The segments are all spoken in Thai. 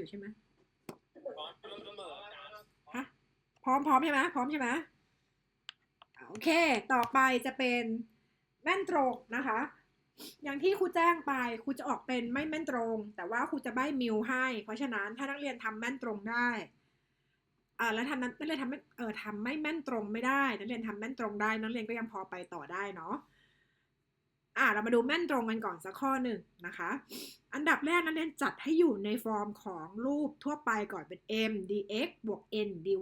อยู่ใช่ไหมพร้อมเสมอฮะพร้อมพร้อมใช่ไหมพร้อมใช่ไหมโอเค ต่อไปจะเป็นแม่นตรงนะคะ อย่างที่ครูแจ้งไปครูจะออกเป็นไม่แม่นตรง แต่ว่าครูจะใบ้มิวให้ เพราะฉะนั้นถ้านักเรียนทำแม่นตรงได้อ่าแล้วทำนั้นนักเรียนทำไม่เออทำไม่แม่นตรงไม่ได้ นักเรียนทำแม่นตรงได้ นักเรียนก็ยังพอไปต่อได้เนาะ อ่าเรามาดูแม่นตรงกันก่อนสักข้อหนึ่งนะคะ อันดับแรกนักเรียนจัดให้อยู่ในฟอร์มของรูปทั่วไปก่อนเป็น m dx บวก n dy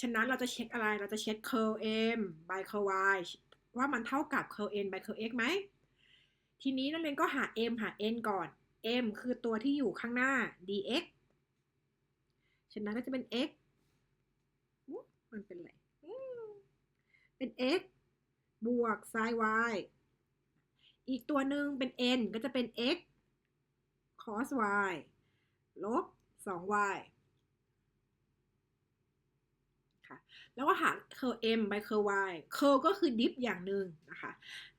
ฉะนั้นเราจะเช็คอะไรเราจะเช็ค curl m by curl y ว่ามันเท่ากับ curl n by curl x ไหม ทีนี้นักเรียนก็หา m หา n ก่อน m คือตัวที่อยู่ข้างหน้า dx ฉะนั้นก็จะเป็น x มันเป็นอะไร เป็น x บวก sin y อีกตัวหนึ่งเป็น n ก็จะเป็น x cos y ลบ 2y ค่ะ แล้วก็หา curl m by curl y curl ก็คือ dip อย่างหนึ่งนะคะ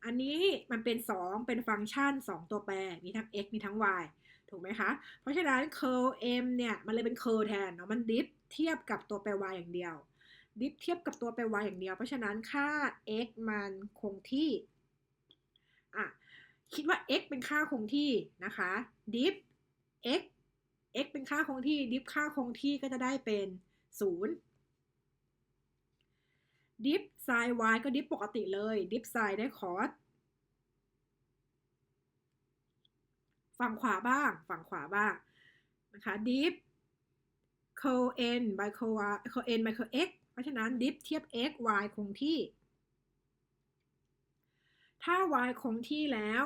อันนี้มันเป็น 2 เป็นฟังก์ชัน 2 ตัวแปร มีทั้ง x มีทั้ง y ถูกไหมคะ เพราะฉะนั้น curl m เนี่ย มันเลยเป็น curl แทนเนาะ มัน dip เทียบกับตัวแปร y อย่างเดียว dip เทียบกับตัวแปร y อย่างเดียว เพราะฉะนั้นค่า x มันคงที่ อะคิดว่า x เป็นค่าคงที่นะคะ dip x x เป็นค่าคงที่ dip ค่าคงที่ก็จะได้เป็น0 dip sin y ก็ dip ปกติเลย dip sin ได้ cos ฝั่งขวาบ้าง ฝั่งขวาบ้างนะคะ dip curl n by curl y curl n by curl x เพราะฉะนั้น dip เทียบ x y คงที่ ถ้า y คงที่แล้ว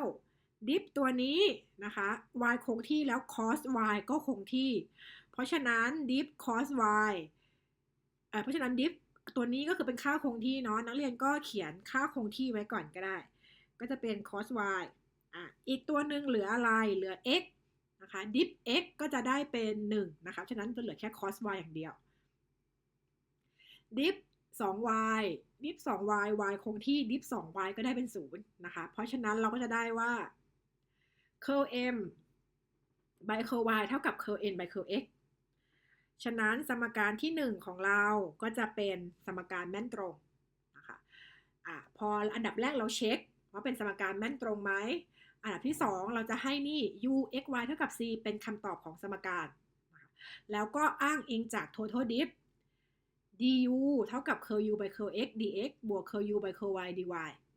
dip ตัวนี้นะคะ y คงที่แล้ว cos y ก็คงที่ เพราะฉะนั้น dip cos y เพราะฉะนั้น dip ตัวนี้ก็คือเป็นค่าคงที่เนาะนักเรียนก็เขียนค่าคงที่ไว้ก่อนก็ได้ ก็จะเป็น cos y อะอีกตัวหนึ่งเหลืออะไรเหลือ x นะคะ dip x ก็จะได้เป็น 1 นะคะฉะนั้นจะเหลือแค่ cos y อย่างเดียวดิฟ 2y dip 2y y คงที่ dip 2y ก็ได้เป็น0นะคะ เพราะฉะนั้นเราก็จะได้ว่า curl m by curl y เท่ากับ curl n by curl x ฉะนั้นสมการที่ 1 ของเราก็จะเป็นสมการแม่นตรงนะคะอะพออันดับแรกเราเช็คว่าเป็นสมการแม่นตรงไหม อันดับที่ 2 เราจะให้นี่ u x y เท่ากับ c เป็นคำตอบของสมการ แล้วก็อ้างอิงจาก total dip du เท่ากับ curl u by curl x dx บวก curl u by curl y dy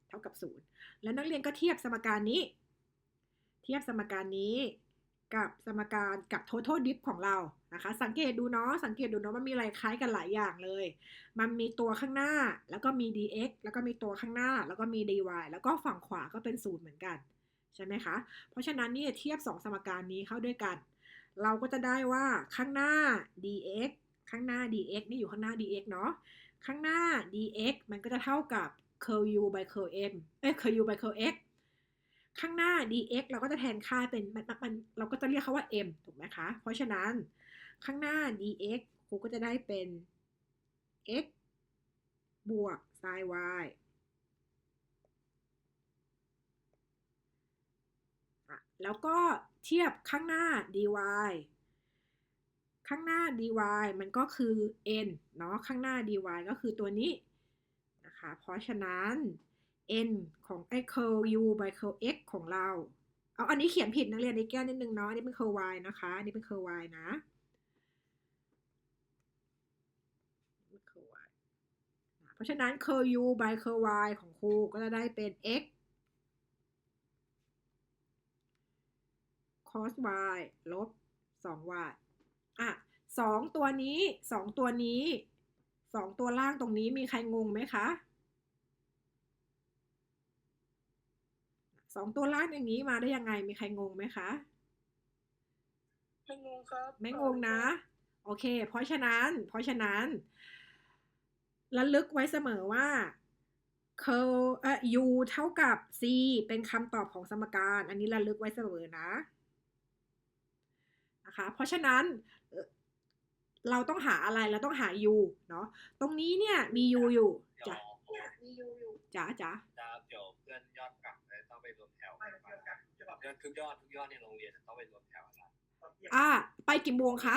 เท่ากับ 0 แล้วนักเรียนก็เทียบสมการนี้ เทียบสมการนี้กับสมการกับ total dip ของเรานะคะ สังเกตดูเนาะ สังเกตดูเนาะมันมีอะไรคล้ายกันหลายอย่างเลย มันมีตัวข้างหน้า แล้วก็มี dx แล้วก็มีตัวข้างหน้า แล้วก็มี dy แล้วก็ฝั่งขวาก็เป็นศูนย์เหมือนกัน ใช่ไหมคะ เพราะฉะนั้นนี่เทียบ 2 สมการนี้เข้าด้วยกัน เราก็จะได้ว่าข้างหน้า dx ข้างหน้า dx นี่อยู่ข้างหน้า dx เนาะ ข้างหน้า dx มันก็จะเท่ากับ curl u by curl m เอ้ย curl u by curl x ข้างหน้า dx เราก็จะแทนค่าเป็นมันมันเราก็จะเรียกเขาว่า m ถูกไหมคะ เพราะฉะนั้นข้างหน้า dx ครูก็จะได้เป็น x บวก sin y อะแล้วก็เทียบข้างหน้า dy ข้างหน้า dy มันก็คือ n เนาะข้างหน้า dy ก็คือตัวนี้นะคะ เพราะฉะนั้น n ของไอ้ curl u by curl x ของเรา เอาอันนี้เขียนผิดนักเรียนในแก้นิดนึงเนาะอันนี้เป็น curl y นะคะ อันนี้เป็น curl y นะ curl y เพราะฉะนั้น curl u by curl y ของครูก็จะได้เป็น x cos y ลบ 2y อะสองตัวนี้สองตัวนี้สองตัวล่างตรงนี้มีใครงงไหมคะสองตัวล่างอย่างนี้มาได้ยังไงมีใครงงไหมคะ ไม่งงครับ ไม่งงนะ โอเค เพราะฉะนั้น เพราะฉะนั้นระลึกไว้เสมอว่า curl เอ่อ u เท่ากับ c เป็นคำตอบของสมการ อันนี้ระลึกไว้เสมอนะ นะคะ เพราะฉะนั้นเอ่อเราต้องหาอะไรเราต้องหา u เนาะตรงนี้เนี่ยมี u อยู่เดี๋ยวจ้ะมีอยู่อยู่จ๋าจ๋าจะเดี๋ยวเพื่อนยอดกลับเลยต้องไปรวมแถวไม่กันเกี่ยวกับจะแบบเพื่อนทุกยอดทุกยอดในโรงเรียนต้องไปรวมแถวกันอ่า ไปกี่โมงคะ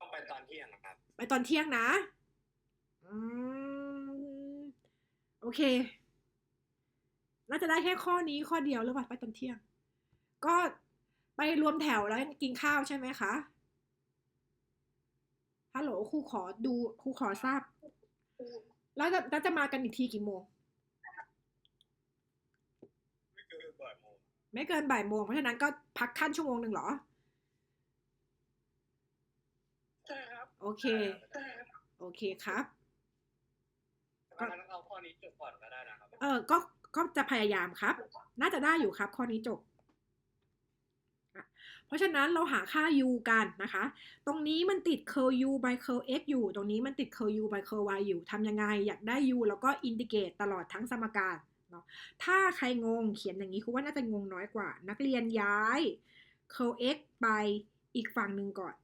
ต้องไปตอนเที่ยงนะครับ ไปตอนเที่ยงนะ อืม โอเค น่าจะได้แค่ข้อนี้ข้อเดียวหรือเปล่าไปตอนเที่ยง ก็ไปรวมแถวแล้วกินข้าวใช่ไหมคะฮัลโหลครูขอดูครูขอทราบ แล้วจะแล้วจะมากันอีกทีกี่โมง ไม่เกินบ่ายโมงไม่เกินบ่ายโมงเพราะฉะนั้นก็พักขั้นชั่วโมงหนึ่งเหรอ ใช่ครับโอเค โอเคครับงั้นเอาข้อนี้จบก่อนก็ได้นะครับ เออก็ ก็จะพยายามครับ น่าจะได้อยู่ครับข้อนี้จบ เพราะฉะนั้นเราหาค่า u กันนะคะ ตรงนี้มันติด curl u by curl x อยู่ ตรงนี้มันติด curl u by curl y อยู่ทำยังไง อยากได้ u แล้วก็ indicate ตลอดทั้งสมการเนาะ ถ้าใครงงเขียนอย่างนี้คือว่าน่าจะงงน้อยกว่า นักเรียนย้าย curl x ไปอีกฝั่งหนึ่งก่อน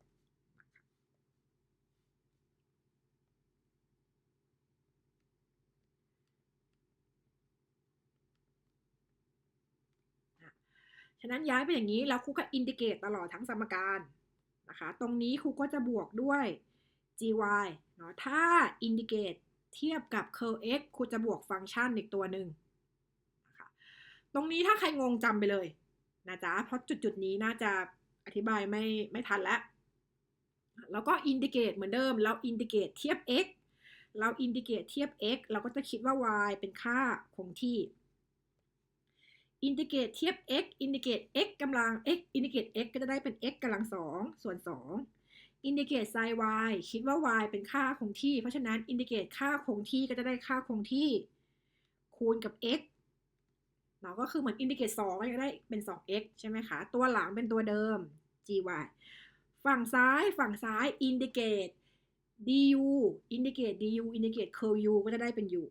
ฉะนั้นย้ายไปอย่างนี้แล้วครูก็อินดิเกตตลอดทั้งสมการนะคะ ตรงนี้ครูก็จะบวกด้วย gy เนาะ ถ้าอินดิเกตเทียบกับ curl x ครูจะบวกฟังก์ชันอีกตัวหนึ่งนะคะตรงนี้ถ้าใครงงจำไปเลยนะจ๊ะ เพราะจุดจุดๆนี้น่าจะอธิบายไม่ไม่ทันแล้ว แล้วก็อินดิเกตเหมือนเดิม เราอินดิเกตเทียบ x เราอินดิเกตเทียบ x เราก็จะคิดว่า y เป็นค่าคงที่ อินทิเกรตเทียบ x อินทิเกรต x กำลัง x อินทิเกรต x ก็จะได้เป็น x กำลังสองส่วนสองอินทิเกรตไซน์ y คิดว่า y เป็นค่าคงที่ เพราะฉะนั้นอินทิเกรตค่าคงที่ก็จะได้ค่าคงที่ คูณกับ x เนาะก็คือเหมือนอินทิเกรตสองก็จะได้เป็น 2x ใช่ไหมคะ ตัวหลังเป็นตัวเดิม gy ฝั่งซ้ายฝั่งซ้ายอินทิเกรต du อินทิเกรต du อินทิเกรต curl u ก็จะได้เป็น u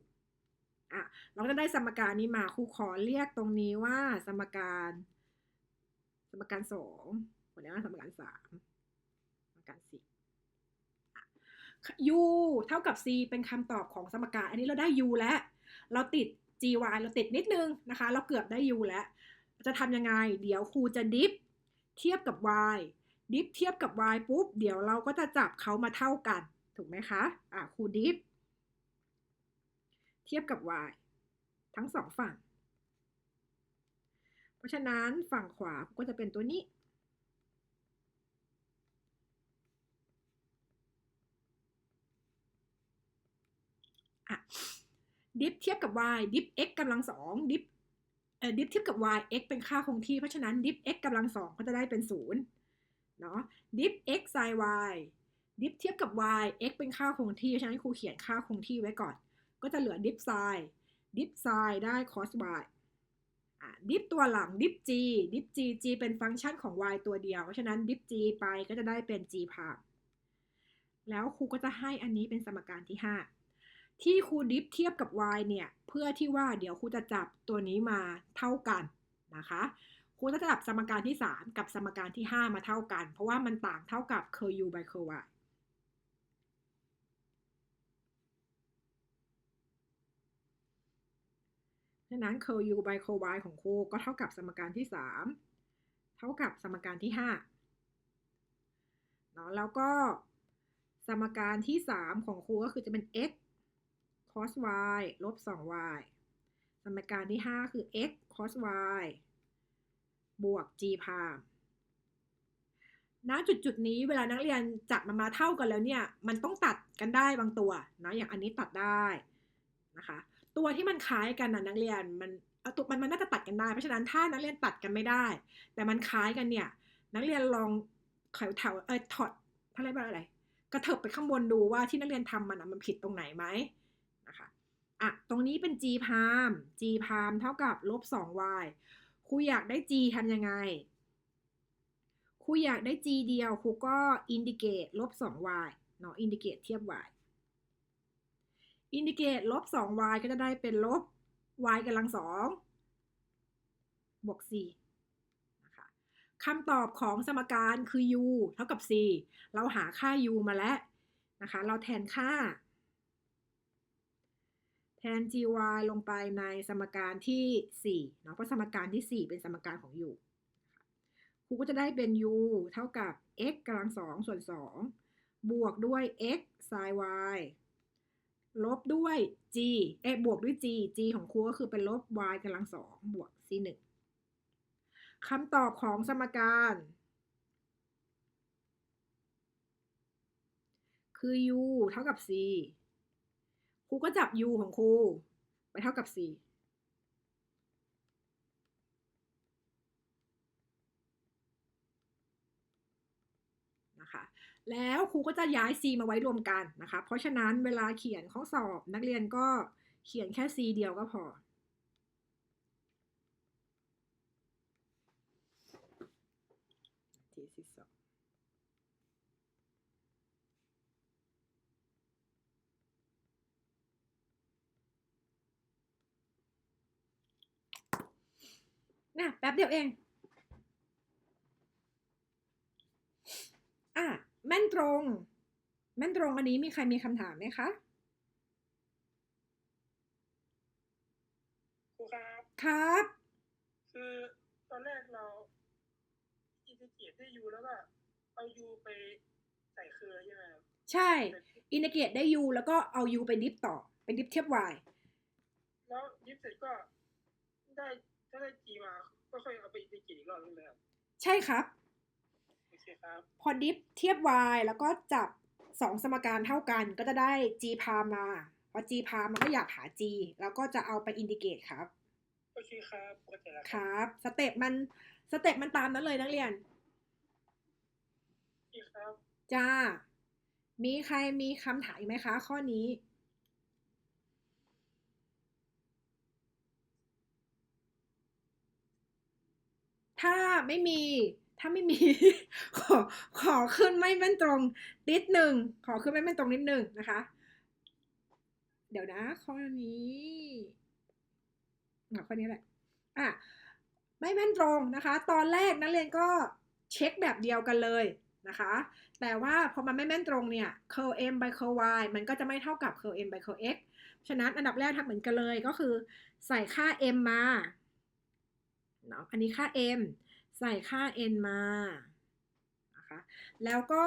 อะเราก็จะได้สมการนี้มาครูขอเรียกตรงนี้ว่าสมการ สมการสองคนนี้ว่าสมการสามสมการสี่ u เท่ากับ c เป็นคำตอบของสมการ อันนี้เราได้ u แล้ว เราติด gy เราติดนิดนึงนะคะ เราเกือบได้ u แล้ว จะทำยังไง เดี๋ยวครูจะดิฟเทียบกับ y ดิฟเทียบกับ y ปุ๊บ เดี๋ยวเราก็จะจับเขามาเท่ากัน ถูกไหมคะ อะครูดิฟ เทียบกับ y ทั้งสองฝั่ง เพราะฉะนั้นฝั่งขวาก็จะเป็นตัวนี้ ดิฟเทียบกับ y ดิฟ x กำลังสองดิฟเอ่อดิฟเทียบกับ y x เป็นค่าคงที่ เพราะฉะนั้นดิฟ x กำลังสองก็จะได้เป็นศูนย์เนาะดิฟ x sin y ดิฟเทียบกับ y x เป็นค่าคงที่เพราะฉะนั้นครูเขียนค่าคงที่ไว้ก่อน ก็จะเหลือดิฟ sin ดิฟ sin ได้ cos y อะดิฟตัวหลังดิฟ g ดิฟ g g เป็นฟังก์ชันของ y ตัวเดียว เพราะฉะนั้นดิฟ g ไปก็จะได้เป็น g พาแล้วครูก็จะให้อันนี้เป็นสมการที่ 5 ที่ครูดิฟเทียบกับ y เนี่ย เพื่อที่ว่าเดี๋ยวครูจะจับตัวนี้มาเท่ากันนะคะครูจะจับสมการที่ 3 กับสมการที่ 5 มาเท่ากัน เพราะว่ามันต่างเท่ากับ curl u by curl y ฉะนั้น curl u by curl y ของครูก็เท่ากับสมการที่ 3 เท่ากับสมการที่5เนาะแล้วก็สมการที่ 3 ของครูก็คือจะเป็น x cos y ลบ 2y สมการที่ 5 คือ x cos y บวก g พามณจุดจุดนี้เวลานักเรียนจับมันมาเท่ากันแล้วเนี่ย มันต้องตัดกันได้บางตัวนะอย่างอันนี้ตัดได้นะคะ ตัวที่มันคล้ายกันนะนักเรียนมันเอาตัวมันมันน่าจะตัดกันได้ เพราะฉะนั้นถ้านักเรียนตัดกันไม่ได้ แต่มันคล้ายกันเนี่ย นักเรียนลองแถวแถวเออถอดอะไรบ้างอะไร กระเถิบไปข้างบนดูว่าที่นักเรียนทำมันมันผิดตรงไหนไหมนะคะอะตรงนี้เป็น g พาม g พามเท่ากับลบ 2y ครูอยากได้ g ทำยังไงครูอยากได้ g เดียวครูก็อินดิเกตลบ 2y เนาะอินดิเกตเทียบ y อินดิเกตลบ 2y ก็จะได้เป็นลบ y กำลังสองบวก c นะคะคำตอบของสมการคือ u เท่ากับ c เราหาค่า u มาแล้วนะคะ เราแทนค่าแทแทน gy ลงไปในสมการที่4เนาะเพราะสมการที่ 4 เป็นสมการของ u ครูก็จะได้เป็น u เท่ากับ x กำลังสองส่วน 2 บวกด้วย x sin y ลบด้วย g เอ๊บวกด้วย g g ของครูก็คือเป็นลบ y กำลังสองบวก c 1คำตอบของสมการ คือ u เท่ากับ c ครูก็จับ u ของครูไปเท่ากับ c นะคะ แล้วครูก็จะย้าย c มาไว้รวมกันนะคะ เพราะฉะนั้นเวลาเขียนข้อสอบนักเรียนก็เขียนแค่ c เดียวก็พอทีที่สองน่ะแป๊บเดียวเอง อะ แม่นตรง แม่นตรงอันนี้มีใครมีคำถามไหมคะครูครับ ครับ คือตอนแรกเราอินทิเกรตได้ยูแล้วก็เอายูไปใส่เครือใช่ไหมครับใช่เป็นอินทิเกรตได้ u แล้วก็เอา u ไปดิฟต่อไปดิฟเทียบ y แล้วยิบเสร็จก็ได้ถ้าได้จีมาก็ค่อยเอาไปอินทิเกรตอีกรอบนึงเลยครับใช่ครับโอเคครับ พอดิฟเทียบ y แล้วก็จับสองสมการเท่ากันก็จะได้ g พามาพอ g พามันก็อยากหา g แล้วก็จะเอาไปอินทิเกรตครับ โอเคครับเข้าใจแล้วคครับรับสเต็ปมันสเต็ปมันตามนั้นเลยนักเรียนโอเคครับ จ้า มีใครมีคำถามอีกไหมคะ ข้อนี้ถ้าไม่มี ถ้าไม่มี ขอขอขึ้นไม่แม่นตรงนิดหนึ่งขอขึ้นไม่แม่นตรงนิดหนึ่งนะคะ เดี๋ยวนะข้อนี้อะข้อนี้แหละอะไม่แม่นตรงนะคะ ตอนแรกนักเรียนก็เช็คแบบเดียวกันเลยนะคะ แต่ว่าพอมันไม่แม่นตรงเนี่ย curl m by curl y มันก็จะไม่เท่ากับ curl m by curl x ฉะนั้นอันดับแรกทำเหมือนกันเลยก็คือใส่ค่า m มาเนาะอันนี้ค่า m ใส่ค่า n มานะคะแล้วก็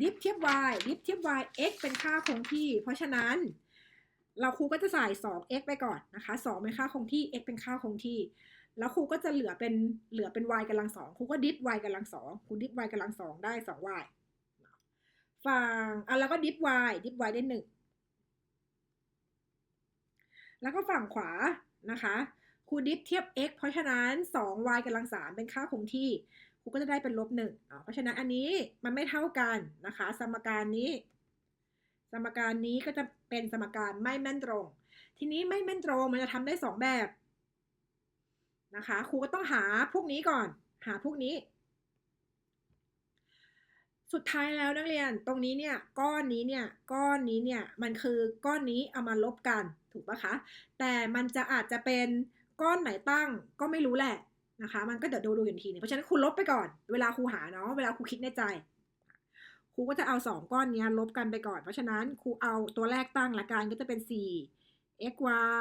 ดิฟเทียบ y ดิฟเทียบ y x เป็นค่าคงที่ เพราะฉะนั้น เราครูก็จะใส่ 2x ไปก่อนนะคะ2เป็นค่าคงที่ x เป็นค่าคงที่ แล้วครูก็จะเหลือเป็นเหลือเป็น y กำลังสองครูก็ดิฟ y กำลังสองครูดิฟ y กำลังสองได้ 2y ฝั่งอะแล้วก็ดิฟ y ดิฟ y ได้หนึ่งแล้วก็ฝั่งขวานะคะ รูดิฟเทียบ x เพราะฉะนั้น 2y กำลังสามเป็นค่าคงที่ครูก็จะได้เป็นลบหนึ่งเพราะฉะนั้นอันนี้มันไม่เท่ากันนะคะ สมการนี้ สมการนี้ก็จะเป็นสมการไม่แม่นตรง ทีนี้ไม่แม่นตรงมันจะทำได้สองแบบนะคะครูก็ต้องหาพวกนี้ก่อน หาพวกนี้ สุดท้ายแล้วนักเรียนตรงนี้เนี่ยก้อนนี้เนี่ยก้อนนี้เนี่ยมันคือก้อนนี้เอามาลบกันถูกปะคะ แต่มันจะอาจจะเป็น ก้อนไหนตั้งก็ไม่รู้แหละนะคะ มันก็เดี๋ยวดูดูอีกทีนึงเพราะฉะนั้นครูลบไปก่อน เวลาครูหาเนาะ เวลาครูคิดในใจครูก็จะเอาสองก้อนเนี้ยลบกันไปก่อน เพราะฉะนั้นครูเอาตัวแรกตั้งละกันก็จะเป็น 4 x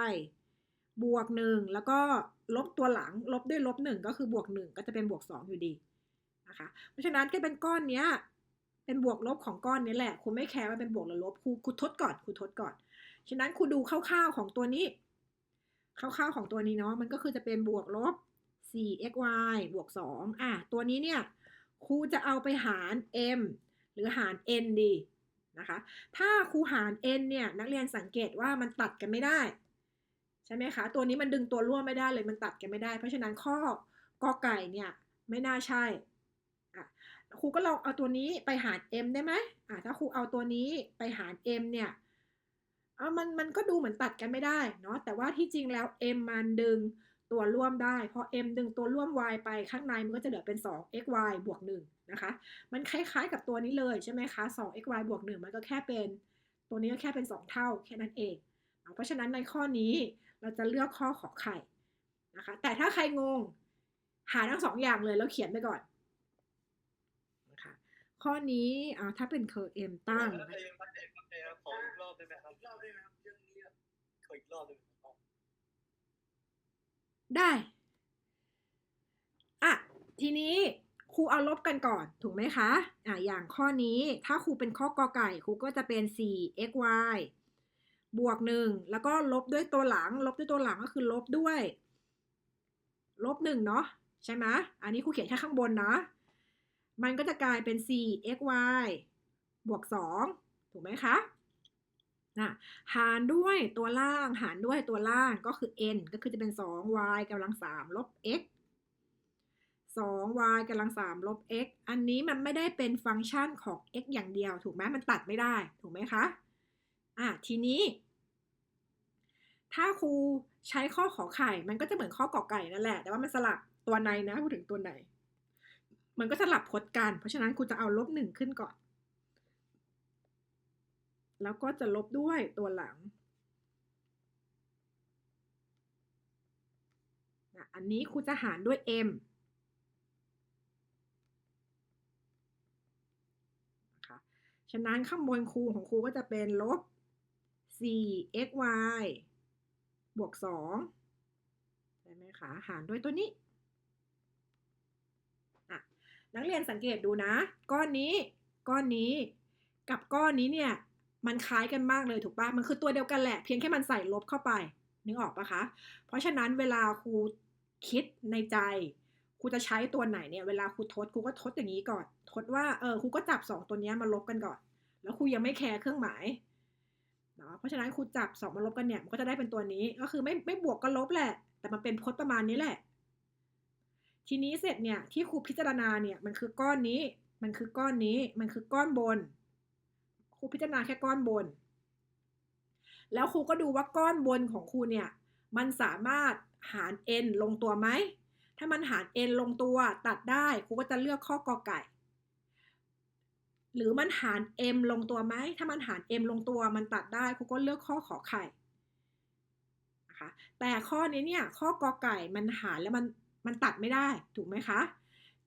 y บวกหนึ่งแล้วก็ลบตัวหลังลบด้วยลบหนึ่งก็คือบวกหนึ่งก็จะเป็นบวกสองอยู่ดีนะคะ เพราะฉะนั้นก็เป็นก้อนเนี้ยเป็นบวกลบของก้อนนี้แหละครูไม่แคร์ว่าเป็นบวกหรือลบครูครูทดก่อนครูทดก่อน ฉะนั้นครูดูคร่าวๆของตัวนี้ คร่าวๆของตัวนี้เนาะมันก็คือจะเป็นบวกลบ 4xy บวก 2 อะ ตัวนี้เนี่ยครูจะเอาไปหาร m หรือหาร n ดีนะคะ ถ้าครูหาร n เนี่ยนักเรียนสังเกตว่ามันตัดกันไม่ได้ ใช่ไหมคะ ตัวนี้มันดึงตัวร่วมไม่ได้เลยมันตัดกันไม่ได้ เพราะฉะนั้นข้อกอไก่เนี่ยไม่น่าใช่อะครูก็ลองเอาตัวนี้ไปหาร m ได้ไหมอะถ้าครูเอาตัวนี้ไปหาร m เนี่ย อามันมันก็ดูเหมือนตัดกันไม่ได้เนาะแต่ว่าที่จริงแล้ว m มันดึงตัวร่วมได้พอ m ดึงตัวร่วม y ไปข้างในมันก็จะเหลือเป็น 2 xy บวก1นะคะ มันคล้ายๆกับตัวนี้เลยใช่ไหมคะ2 xy บวก1มันก็แค่เป็น ตัวนี้ก็แค่เป็น 2 เท่าแค่นั้นเอง เพราะฉะนั้นในข้อนี้เราจะเลือกข้อขอไข่นะคะ แต่ถ้าใครงง หาทั้งสองอย่างเลยแล้วเขียนไปก่อนนะคะข้อนี้อ่าถ้าเป็นเคอร์เอ็มตั้ง อบได้ไหมครับรอบได้ไหมครับเรื่องนี้อะขออีกรอบหนึ่งครับได้ อะ ทีนี้ครูเอาลบกันก่อนถูกไหมคะอะอย่างข้อนี้ถ้าครูเป็นข้อกอไก่ครูก็จะเป็น 4 x y บวกหนึ่งแล้วก็ลบด้วยตัวหลัง ลบด้วยตัวหลังก็คือลบด้วย ลบหนึ่งเนาะใช่ไหมอันนี้ครูเขียนแค่ข้างบนนะ มันก็จะกลายเป็น 4 x y บวก 2 ถูกไหมคะ นะหารด้วยตัวล่างหารด้วยตัวล่างก็คือ n ก็คือจะเป็น 2y กำลัง3ลบ x 2y กำลัง3ลบ x อันนี้มันไม่ได้เป็นฟังก์ชันของ x อย่างเดียว ถูกไหมมันตัดไม่ได้ถูกไหมคะอะทีนี้ ถ้าครูใช้ข้อขอไข่ มันก็จะเหมือนข้อกอไก่นั่นแหละ แต่ว่ามันสลับตัวในนะพูดถึงตัวในมันก็สลับพจน์กัน เพราะฉะนั้นครูจะเอาลบหนึ่งขึ้นก่อน แล้วก็จะลบด้วยตัวหลังนะอันนี้ครูจะหารด้วย m นะคะฉะนั้นข้างบนครูของครูก็จะเป็นลบ 4xy บวก 2 ใช่ไหมคะ หารด้วยตัวนี้นักเรียนสังเกตดูนะ ก้อนนี้ ก้อนนี้ กับก้อนนี้เนี่ย มันคล้ายกันมากเลยถูกปะมันคือตัวเดียวกันแหละ เพียงแค่มันใส่ลบเข้าไป นึกออกปะคะ เพราะฉะนั้นเวลาครูคิดในใจครูจะใช้ตัวไหนเนี่ย เวลาครูทดครูก็ทดอย่างนี้ก่อน ทดว่า เออครูก็จับสองตัวนี้มาลบกันก่อน แล้วครูยังไม่แคร์เครื่องหมายเนาะ เพราะฉะนั้นครูจับสองมาลบกันเนี่ย มันก็จะได้เป็นตัวนี้ ก็คือไม่ไม่บวกก็ลบแหละ แต่มันเป็นพจน์ประมาณนี้แหละ ทีนี้เสร็จเนี่ยที่ครูพิจารณาเนี่ย มันคือก้อนนี้ มันคือก้อนนี้ มันคือก้อนบน รูพิจารณาแค่ก้อนบน แล้วครูก็ดูว่าก้อนบนของครูเนี่ย มันสามารถหาร n ลงตัวไหม ถ้ามันหาร n ลงตัวตัดได้ครูก็จะเลือกข้อกอไก่ หรือมันหาร m ลงตัวไหม ถ้ามันหาร m ลงตัวมันตัดได้ครูก็เลือกข้อขอไข่นะคะ แต่ข้อนี้เนี่ยข้อกอไก่มันหารแล้วมันมันตัดไม่ได้ถูกไหมคะ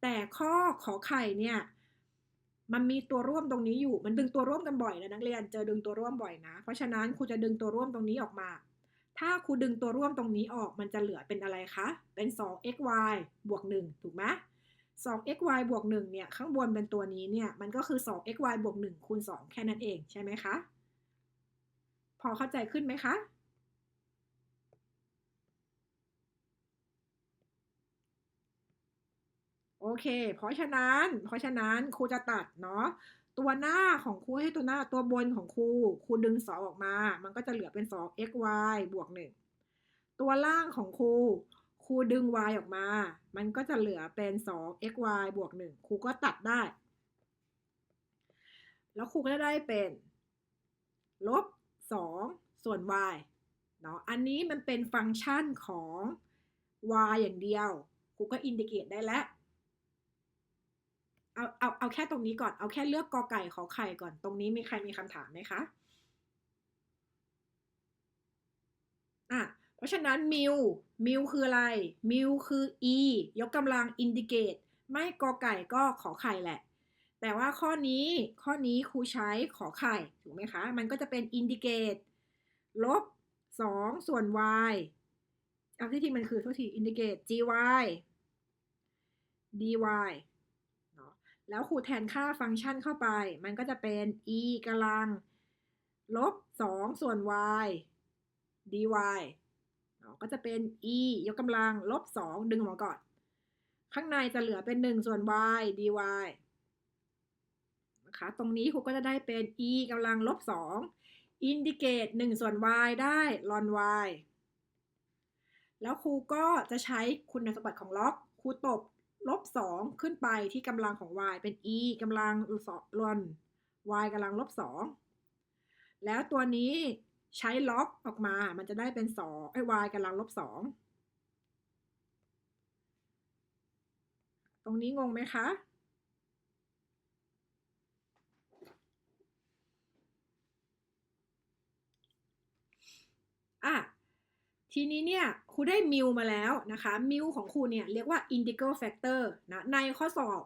แต่ข้อขอไข่เนี่ย มันมีตัวร่วมตรงนี้อยู่ มันดึงตัวร่วมกันบ่อยนะนักเรียน เจอดึงตัวร่วมบ่อยนะ เพราะฉะนั้นครูจะดึงตัวร่วมตรงนี้ออกมา ถ้าครูดึงตัวร่วมตรงนี้ออก มันจะเหลือเป็นอะไรคะ เป็น 2xy บวก 1 ถูกไหม 2xy บวก 1 เนี่ย ข้างบนเป็นตัวนี้เนี่ย มันก็คือ 2xy บวก 1 คูณ 2 แค่นั้นเองใช่ไหมคะ พอเข้าใจขึ้นไหมคะ โอเค เพราะฉะนั้น เพราะฉะนั้นครูจะตัดเนาะตัวหน้าของครูให้ตัวหน้าตัวบนของครูครูดึง2อออกมา มันก็จะเหลือเป็น 2xy บวก1ตัวล่างของครูครูดึง y ออกมา มันก็จะเหลือเป็น 2xy บวก1ครูก็ตัดได้ แล้วครูก็จะได้เป็นลบ2ส่วน y เนาะ อันนี้มันเป็นฟังก์ชันของ y อย่างเดียว ครูก็อินดิเกตได้แล้ว เอาเอาเอาแค่ตรงนี้ก่อน เอาแค่เลือกกอไก่ขอไข่ก่อน ตรงนี้มีใครมีคำถามไหมคะอะเพราะฉะนั้นมิวมิวคืออะไรมิวคือ e ยกกำลัง indicate ไม่กอไก่ก็ขอไข่แหละ แต่ว่าข้อนี้ข้อนี้ครูใช้ขอไข่ ถูกไหมคะ มันก็จะเป็น indicate ลบ 2 ส่วน y เอาที่ทีมันคือโทษที indicate gy dy เนาะ แล้วครูแทนค่าฟังก์ชันเข้าไป มันก็จะเป็น e กำลัง ลบ 2 ส่วน y dy ก็จะเป็น e ยกกำลัง ลบ 2 ดึงออกมาก่อน ข้างในจะเหลือเป็น 1 ส่วน y dy นะคะตรงนี้ครูก็จะได้เป็น e กำลังลบ2 indicate 1ส่วน y ได้ ln y แล้วครูก็จะใช้คุณสมบัติของล็อก ครูตบ ลบสองขึ้นไปที่กำลังของ y เป็น e กำลังลน y กำลังลบสองแล้วตัวนี้ใช้ล็อกออกมา มันจะได้เป็นสองไอ้ y กำลังลบสองตรงนี้งงไหมคะ ทีนี้เนี่ยครูได้มิวมาแล้วนะคะมิวของครูเนี่ยเรียกว่า indigo factor นะในข้อสอบ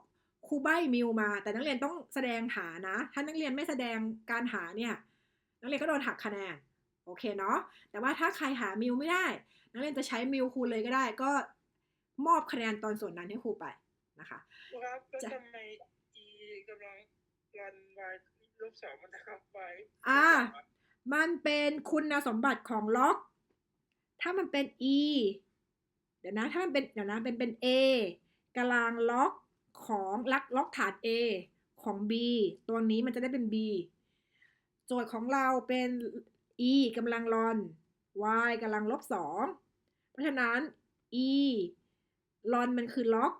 ครูใบ้มิวมา แต่นักเรียนต้องแสดงหานะ ถ้านักเรียนไม่แสดงการหาเนี่ยนักเรียนก็โดนหักคะแนนโโอเคเนาะแต่ว่าถ้าใครหามิวไม่ได้ นักเรียนจะใช้มิวครูเลยก็ได้ ก็มอบคะแนนตอนส่วนนั้นให้ครูไปนะคะครับแล้วจะทำไม e กำลังรัน y ลบสองมันนะครับ y อ่ามันเป็นคุณสมบัติของล็อก ถ้ามันเป็น e เดี๋ยวนะ ถ้ามันเป็น เดี๋ยวนะ เป็น เป็น a กลังล็อกของลักล็อกฐาน a ของ b ตัวนี้มันจะได้เป็น b โจทย์ของเราเป็น e กำลังลอน y กำลังลบสอง เพราะฉะนั้น e ลอนมันคือล็อก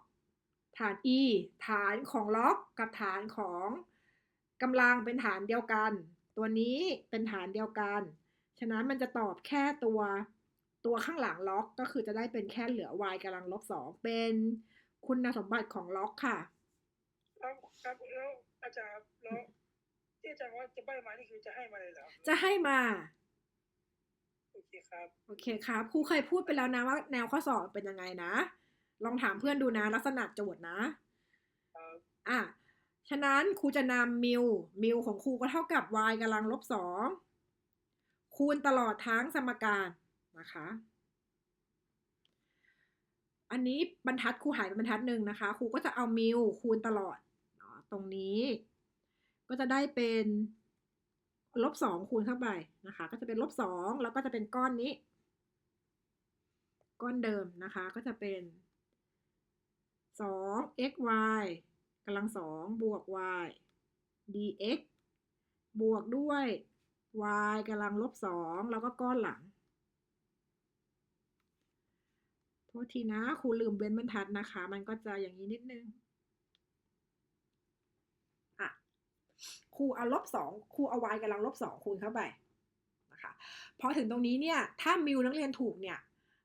ฐาน e ฐานของล็อกกับฐานของกำลังเป็นฐานเดียวกัน ตัวนี้เป็นฐานเดียวกัน ฉะนั้นมันจะตอบแค่ตัว ตัวข้างหลังล็อกก็คือจะได้เป็นแค่เหลือ y กำลังลบสองเป็นคุณสมบัติของล็อกค่ะครับครับแล้วอาจารย์ครับแล้วที่อาจารย์ว่าจะใบมานี่คือจะให้มาเลยเหรอจะให้มาโอเคครับโอเคครับครูเคยพูดไปแล้วนะว่า แนวข้อสอบเป็นยังไงนะ ลองถามเพื่อนดูนะ ลักษณะโจทย์นะครับอะฉะนั้นครูจะนำมิวมิวของครูก็เท่ากับ y กำลังลบสองคูณตลอดทั้งสมการ นะคะ อันนี้บรรทัดครูหายไปบรรทัดหนึ่งนะคะ ครูก็จะเอามิวคูณตลอดตรงนี้ ก็จะได้เป็นลบสองคูณเข้าไปนะคะ ก็จะเป็นลบสองแล้วก็จะเป็นก้อนนี้ ก้อนเดิมนะคะ ก็จะเป็นสอง x y กำลังสองบวก y dx บวกด้วย y กำลังลบสองแล้วก็ก้อนหลัง โท ษทีนะครูลืมเว้นบรรทัดนะคะ มันก็จะอย่างนี้นิดนึงอะครูเอาลบสองครูเอา y กำลังลบสองคูณเข้าไปนะคะพอถึงตรงนี้เนี่ย ถ้ามิวนักเรียนถูกเนี่ย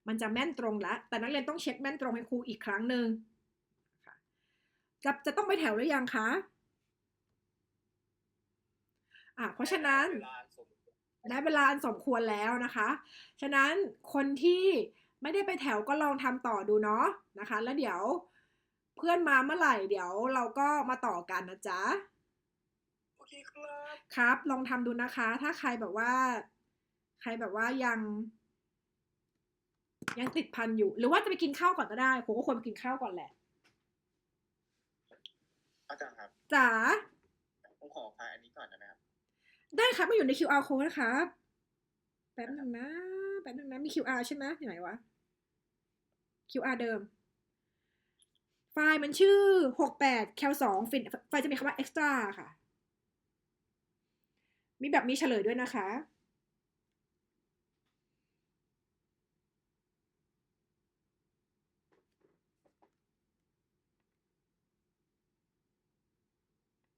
มันจะแม่นตรงแล้ว แต่นักเรียนต้องเช็คแม่นตรงให้ครูอีกครั้งหนึ่งนะคะจะจะต้องไปแถวหรือยังคะอะเพราะฉะนั้นเวลาสมควรได้เวลาอันสมควรแล้วนะคะ ฉะนั้นคนที่ ไม่ได้ไปแถวก็ลองทำต่อดูเนาะนะคะ แล้วเดี๋ยวเพื่อนมาเมื่อไหร่ เดี๋ยวเราก็มาต่อกันนะจ๊ะโอเคครับครับ ลองทำดูนะคะ ถ้าใครแบบว่า ใครแบบว่ายัง ยังติดพันอยู่ หรือว่าจะไปกินข้าวก่อนก็ได้ผมก็ควรไปกินข้าวก่อนแหละอาจารย์ครับจ๋าผมขอไฟล์อันนี้ก่อนได้ไหมครับได้ครับมาอยู่ใน QR code นะครับแป๊บหนึ่งนะแป๊บหนึ่งนะมี QR ใช่ไหมอยู่ไหนวะ QR เดิม ไฟล์มันชื่อ 68 cal 2ฟินไฟล์จะมีคำว่า extra ค่ะ มีแบบมีเฉลยด้วยนะคะ